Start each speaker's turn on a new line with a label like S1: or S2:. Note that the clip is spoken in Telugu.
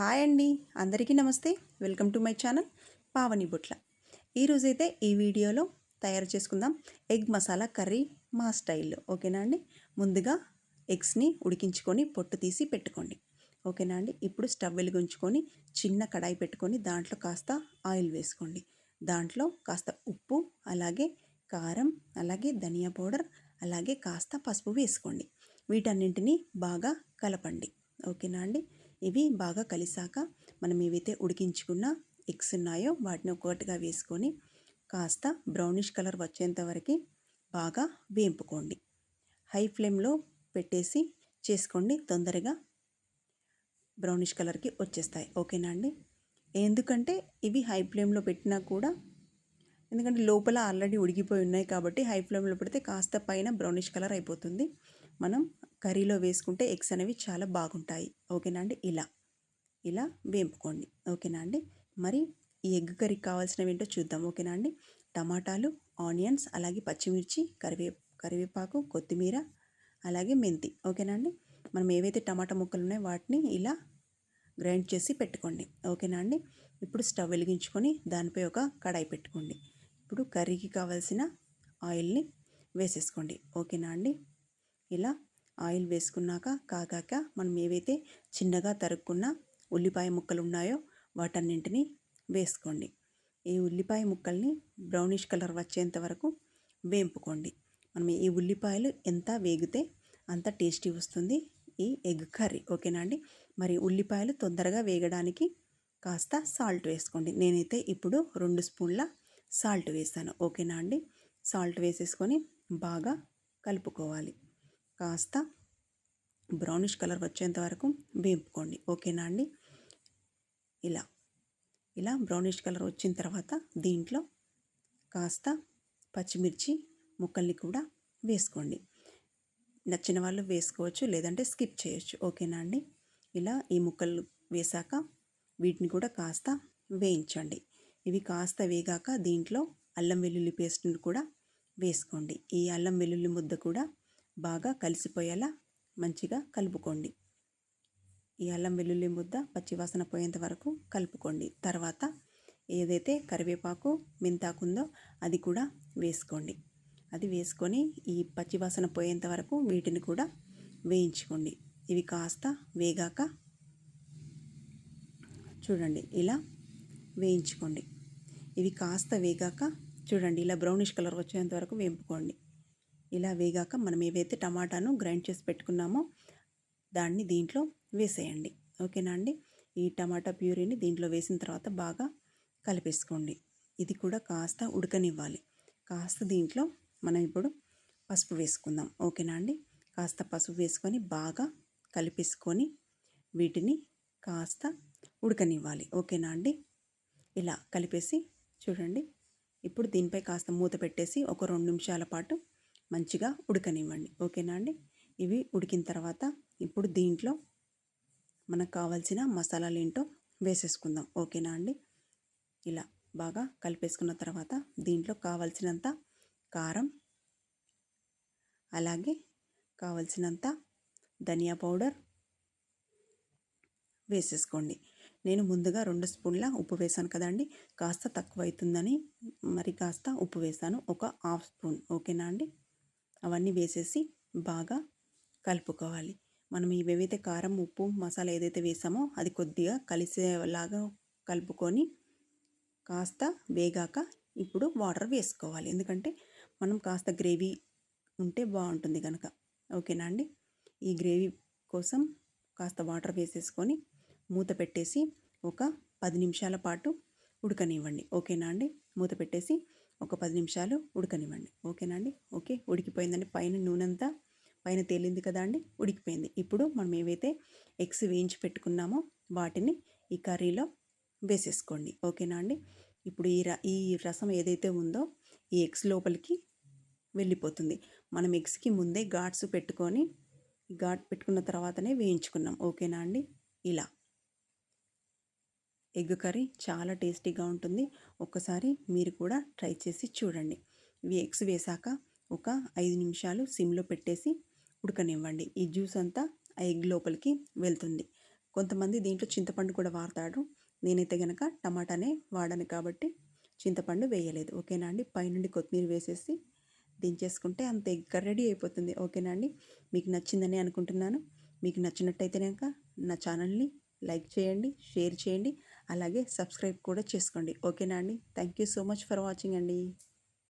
S1: హాయ్ అండి. అందరికీ నమస్తే. Welcome to my channel Pavani Butla. ఈరోజైతే ఈ వీడియోలో తయారు చేసుకుందాం ఎగ్ మసాలా కర్రీ మా స్టైల్లో. ఓకేనా అండి? ముందుగా ఎగ్స్ని ఉడికించుకొని పొట్టు తీసి పెట్టుకోండి. ఓకేనా అండి? ఇప్పుడు స్టవ్ వెలిగించుకొని చిన్న కడాయి పెట్టుకొని దాంట్లో కాస్త ఆయిల్ వేసుకోండి. దాంట్లో కాస్త ఉప్పు అలాగే కారం అలాగే ధనియా పౌడర్ అలాగే కాస్త పసుపు వేసుకోండి. వీటన్నింటినీ బాగా కలపండి. ఓకేనా అండి? ఇవి బాగా కలిసాక మనం ఏవైతే ఉడికించుకున్న ఎగ్స్ ఉన్నాయో వాటిని ఒక్కొక్కటిగా వేసుకొని కాస్త బ్రౌనిష్ కలర్ వచ్చేంత వరకు బాగా వేంపుకోండి. హై ఫ్లేమ్లో పెట్టేసి చేసుకోండి. తొందరగా బ్రౌనిష్ కలర్కి వచ్చేస్తాయి. ఓకేనా అండి? ఎందుకంటే ఇవి హై ఫ్లేమ్లో పెట్టినా కూడా ఎందుకంటే లోపల ఆల్రెడీ ఉడికిపోయి ఉన్నాయి కాబట్టి హై ఫ్లేమ్లో పెడితే కాస్త పైన బ్రౌనిష్ కలర్ అయిపోతుంది. మనం కర్రీలో వేసుకుంటే ఎగ్స్ అనేవి చాలా బాగుంటాయి. ఓకేనా అండి? ఇలా. ఇలా వేపుకోండి. ఓకేనా అండి? మరి ఈ ఎగ్ కర్రీకి కావాల్సినవి ఏంటో చూద్దాం. ఓకేనా అండి? టమాటాలు ఆనియన్స్ అలాగే పచ్చిమిర్చి కరివే కరివేపాకు కొత్తిమీర అలాగే మెంతి. ఓకేనా అండి? మనం ఏవైతే టమాటా ముక్కలు ఉన్నాయో వాటిని ఇలా గ్రైండ్ చేసి పెట్టుకోండి. ఓకేనా అండి? ఇప్పుడు స్టవ్ వెలిగించుకొని దానిపై ఒక కడాయి పెట్టుకోండి. ఇప్పుడు కర్రీకి కావాల్సిన ఆయిల్ని వేసేసుకోండి. ఓకేనా అండి? ఇలా ఆయిల్ వేసుకున్నాక కాగాక మనం ఏవైతే చిన్నగా తరుక్కున్న ఉల్లిపాయ ముక్కలు ఉన్నాయో వాటన్నింటినీ వేసుకోండి. ఈ ఉల్లిపాయ ముక్కల్ని బ్రౌనిష్ కలర్ వచ్చేంత వరకు వేంపుకోండి. మనం ఈ ఉల్లిపాయలు ఎంత వేగితే అంత టేస్టీ వస్తుంది ఈ ఎగ్ కర్రీ ఓకేనా అండి? మరి ఉల్లిపాయలు తొందరగా వేగడానికి కాస్త సాల్ట్ వేసుకోండి. నేనైతే ఇప్పుడు రెండు స్పూన్ల సాల్ట్ వేసాను ఓకేనా అండి? సాల్ట్ వేసేసుకొని బాగా కలుపుకోవాలి. కాస్త బ్రౌనిష్ కలర్ వచ్చేంత వరకు వేపుకోండి. ఓకేనా అండి? ఇలా ఇలా బ్రౌనిష్ కలర్ వచ్చిన తర్వాత దీంట్లో కాస్త పచ్చిమిర్చి ముక్కల్ని కూడా వేసుకోండి. నచ్చిన వాళ్ళు వేసుకోవచ్చు లేదంటే స్కిప్ చేయొచ్చు. ఓకేనా అండి? ఇలా ఈ ముక్కలు వేశాక వీటిని కూడా కాస్త వేయించండి. ఇవి కాస్త వేగాక దీంట్లో అల్లం వెల్లుల్లి పేస్ట్ని కూడా వేసుకోండి. ఈ అల్లం వెల్లుల్లి ముద్ద కూడా బాగా కలిసిపోయేలా మంచిగా కలుపుకోండి. ఈ అల్లం వెల్లుల్లి ముద్ద పచ్చివాసన పోయేంత వరకు కలుపుకోండి. తర్వాత ఏదైతే కరివేపాకు మెంతాకు ఉందో అది కూడా వేసుకోండి. అది వేసుకొని ఈ పచ్చివాసన పోయేంత వరకు వీటిని కూడా వేయించుకోండి. ఇవి కాస్త వేగాక చూడండి ఇలా వేయించుకోండి. ఇవి కాస్త వేగాక చూడండి ఇలా బ్రౌనిష్ కలర్ వచ్చేంత వరకు వేపుకోండి. ఇలా వేగాక మనం ఏవైతే టమాటాను గ్రైండ్ చేసి పెట్టుకున్నామో దాన్ని దీంట్లో వేసేయండి. ఓకేనా అండి? ఈ టమాటా ప్యూరీని దీంట్లో వేసిన తర్వాత బాగా కలిపేసుకోండి. ఇది కూడా కాస్త ఉడకనివ్వాలి. కాస్త దీంట్లో మనం ఇప్పుడు పసుపు వేసుకుందాం. ఓకేనా అండి? కాస్త పసుపు వేసుకొని బాగా కలిపేసుకొని వీటిని కాస్త ఉడకనివ్వాలి. ఓకేనా అండి? ఇలా కలిపేసి చూడండి. ఇప్పుడు దీనిపై కాస్త మూత పెట్టేసి ఒక రెండు నిమిషాల పాటు మంచిగా ఉడకనివ్వండి. ఓకేనా అండి? ఇవి ఉడికిన తర్వాత ఇప్పుడు దీంట్లో మనకు కావాల్సిన మసాలాలు ఏంటో వేసేసుకుందాం. ఓకేనా అండి? ఇలా బాగా కలిపేసుకున్న తర్వాత దీంట్లో కావాల్సినంత కారం అలాగే కావలసినంత ధనియా పౌడర్ వేసేసుకోండి. నేను ముందుగా రెండు స్పూన్ల ఉప్పు వేసాను కదండి. కాస్త తక్కువ అవుతుందని మరి కాస్త ఉప్పు వేసాను. ఒక హాఫ్ స్పూన్. ఓకేనా అండి? అవన్నీ వేసేసి బాగా కలుపుకోవాలి. మనం ఇవేవైతే కారం ఉప్పు మసాలా ఏదైతే వేసామో అది కొద్దిగా కలిసేలాగా కలుపుకొని కాస్త వేగాక ఇప్పుడు వాటర్ వేసుకోవాలి. ఎందుకంటే మనం కాస్త గ్రేవీ ఉంటే బాగుంటుంది కనుక ఓకేనా అండి? ఈ గ్రేవీ కోసం కాస్త వాటర్ వేసేసుకొని మూత పెట్టేసి ఒక పది నిమిషాల పాటు ఉడకనివ్వండి. ఓకేనా అండి? మూత పెట్టేసి ఒక పది నిమిషాలు ఉడకనివ్వండి. ఓకేనా అండి? ఓకే. ఉడికిపోయిందండి. పైన నూనె అంతా పైన తేలింది కదా అండి? ఉడికిపోయింది. ఇప్పుడు మనం ఏవైతే ఎగ్స్ వేయించి పెట్టుకున్నామో వాటిని ఈ కర్రీలో వేసేసుకోండి. ఓకేనా అండి? ఇప్పుడు ఈ ర ఈ రసం ఏదైతే ఉందో ఈ ఎగ్స్ లోపలికి వెళ్ళిపోతుంది. మనం ఎగ్స్కి ముందే ఘాట్స్ పెట్టుకొని ఘాట్ పెట్టుకున్న తర్వాతనే వేయించుకున్నాం. ఓకేనా అండి? ఇలా. ఎగ్ కర్రీ చాలా టేస్టీగా ఉంటుంది. ఒక్కసారి మీరు కూడా ట్రై చేసి చూడండి. ఇవి ఎగ్స్ వేసాక ఒక ఐదు నిమిషాలు సిమ్లో పెట్టేసి ఉడకనివ్వండి. ఈ జ్యూస్ అంతా ఆ ఎగ్ లోపలికి వెళ్తుంది. కొంతమంది దీంట్లో చింతపండు కూడా వాడతాడు నేనైతే కనుక టమాటానే వాడాను కాబట్టి చింతపండు వేయలేదు. ఓకేనా అండి? పైనుండి కొత్తిమీర వేసేసి దించేసుకుంటే అంత ఎగ్ రెడీ అయిపోతుంది. ఓకేనా అండి? మీకు నచ్చిందని అనుకుంటున్నాను. మీకు నచ్చినట్టయితే కనుక నా ఛానల్ని లైక్ చేయండి షేర్ చేయండి. అలాగే సబ్స్క్రైబ్ కూడా చేసుకోండి. ఓకేనా అండి? Thank you so much for watching అండి.